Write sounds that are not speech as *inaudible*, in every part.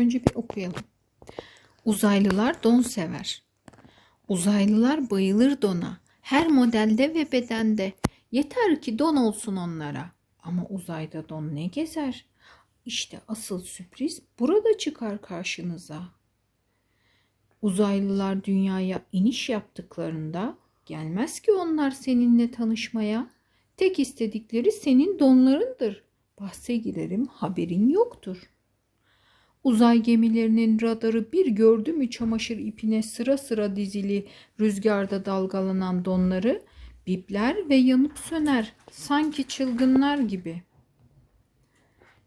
Önce bir okuyalım. Uzaylılar don sever. Uzaylılar bayılır dona. Her modelde ve bedende. Yeter ki don olsun onlara. Ama uzayda don ne gezer? İşte asıl sürpriz burada çıkar karşınıza. Uzaylılar dünyaya iniş yaptıklarında gelmez ki onlar seninle tanışmaya. Tek istedikleri senin donlarındır. Bahse girerim haberin yoktur. Uzay gemilerinin radarı bir gördü mü çamaşır ipine sıra sıra dizili rüzgarda dalgalanan donları bipler ve yanıp söner sanki çılgınlar gibi.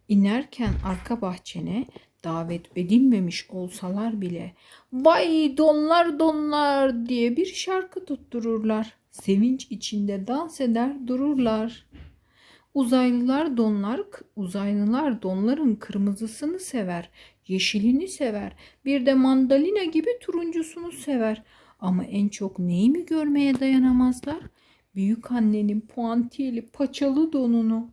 İnerken arka bahçene davet edilmemiş olsalar bile vay donlar donlar diye bir şarkı tuttururlar. Sevinç içinde dans eder dururlar. Uzaylılar donlar, uzaylılar donların kırmızısını sever, yeşilini sever, bir de mandalina gibi turuncusunu sever. Ama en çok neyi mi görmeye dayanamazlar? Büyük annenin puantiyeli paçalı donunu.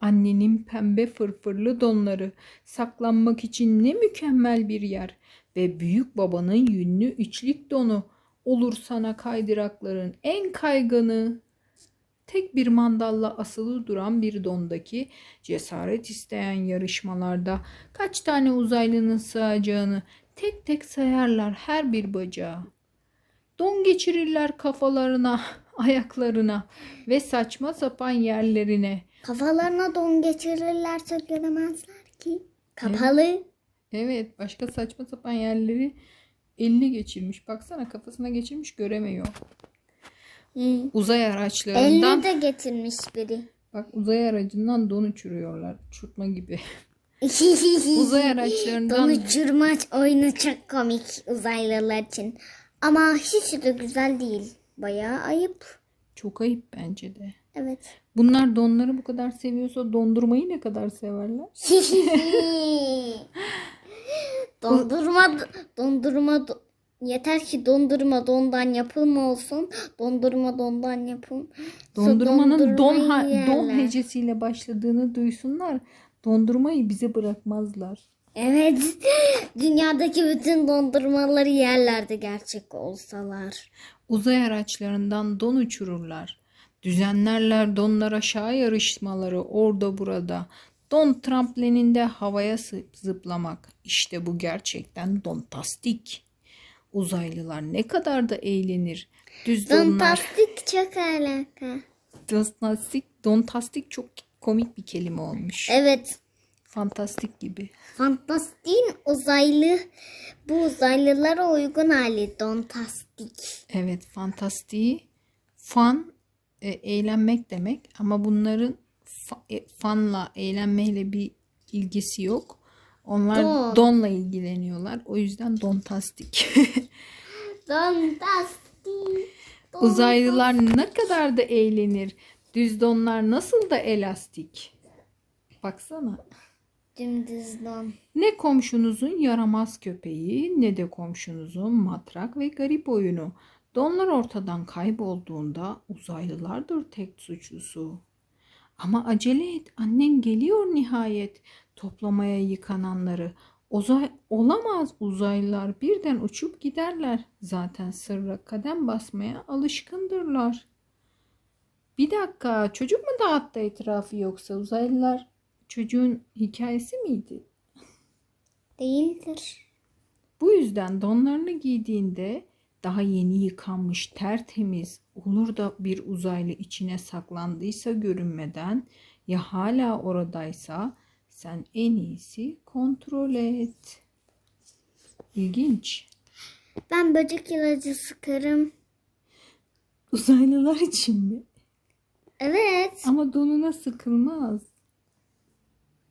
Annenin pembe fırfırlı donları saklanmak için ne mükemmel bir yer ve büyük babanın yünlü içlik donu olur sana kaydırakların en kayganı. Tek bir mandalla asılı duran bir dondaki cesaret isteyen yarışmalarda kaç tane uzaylının sığacağını tek tek sayarlar her bir bacağı. Don geçirirler kafalarına, *laughs* ayaklarına ve saçma sapan yerlerine. Kafalarına don geçirirlerse göremezler ki. Kapalı. Evet, başka saçma sapan yerleri elini geçirmiş. Baksana kafasına geçirmiş göremiyor. Hı. Uzay araçlarından Elini de getirmiş biri. bak uzay aracından don uçuruyorlar. Uçurtma gibi. *laughs* Uzay araçlarından Don uçurmaç oyunu çok komik uzaylılar için. Ama hiç de güzel değil. Bayağı ayıp. çok ayıp bence de. Evet. Bunlar donları bu kadar seviyorsa dondurmayı ne kadar severler? *laughs* *laughs* dondurma dondurma do- yeter ki dondurma dondan yapılma olsun. Dondurma dondan yapım. Dondurmanın don, ha- don hecesiyle başladığını duysunlar. Dondurmayı bize bırakmazlar. Evet. *laughs* Dünyadaki bütün dondurmaları yerlerdi gerçek olsalar. Uzay araçlarından don uçururlar. Düzenlerler donlar aşağı yarışmaları orada burada. Don trampleninde havaya zıplamak. İşte bu gerçekten dontastik. Uzaylılar ne kadar da eğlenir. Düz donlar. Fantastik çok alaka. Dontastik, dontastik çok komik bir kelime olmuş. Evet. Fantastik gibi. Fantastiğin uzaylı bu uzaylılara uygun hali dontastik. Evet, fantastiği fan e, eğlenmek demek ama bunların fa- e, fanla eğlenmeyle bir ilgisi yok. Onlar Don. donla ilgileniyorlar. O yüzden dontastik. *laughs* Dontastik. Uzaylılar ne kadar da eğlenir. Düz donlar nasıl da elastik. Baksana. Dümdüz don. Ne komşunuzun yaramaz köpeği ne de komşunuzun matrak ve garip oyunu. Donlar ortadan kaybolduğunda uzaylılardır tek suçlusu. Ama acele et annen geliyor nihayet toplamaya yıkananları. Uzay, olamaz uzaylılar birden uçup giderler. Zaten sırra kadem basmaya alışkındırlar. Bir dakika çocuk mu dağıttı etrafı yoksa uzaylılar çocuğun hikayesi miydi? Değildir. Bu yüzden donlarını giydiğinde daha yeni yıkanmış tertemiz olur da bir uzaylı içine saklandıysa görünmeden ya hala oradaysa sen en iyisi kontrol et. İlginç. Ben böcek ilacı sıkarım. Uzaylılar için mi? Evet. Ama donuna sıkılmaz.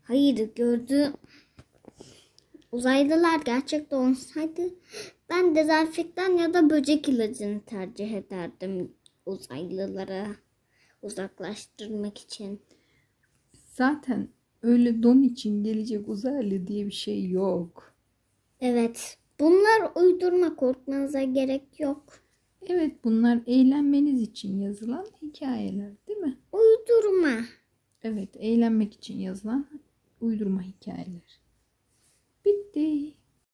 Hayır gördü. Uzaylılar gerçekte olsaydı ben dezenfektan ya da böcek ilacını tercih ederdim uzaylılara uzaklaştırmak için. Zaten öyle don için gelecek uzaylı diye bir şey yok. Evet. Bunlar uydurma korkmanıza gerek yok. Evet bunlar eğlenmeniz için yazılan hikayeler değil mi? Uydurma. Evet, eğlenmek için yazılan uydurma hikayeler. bitti.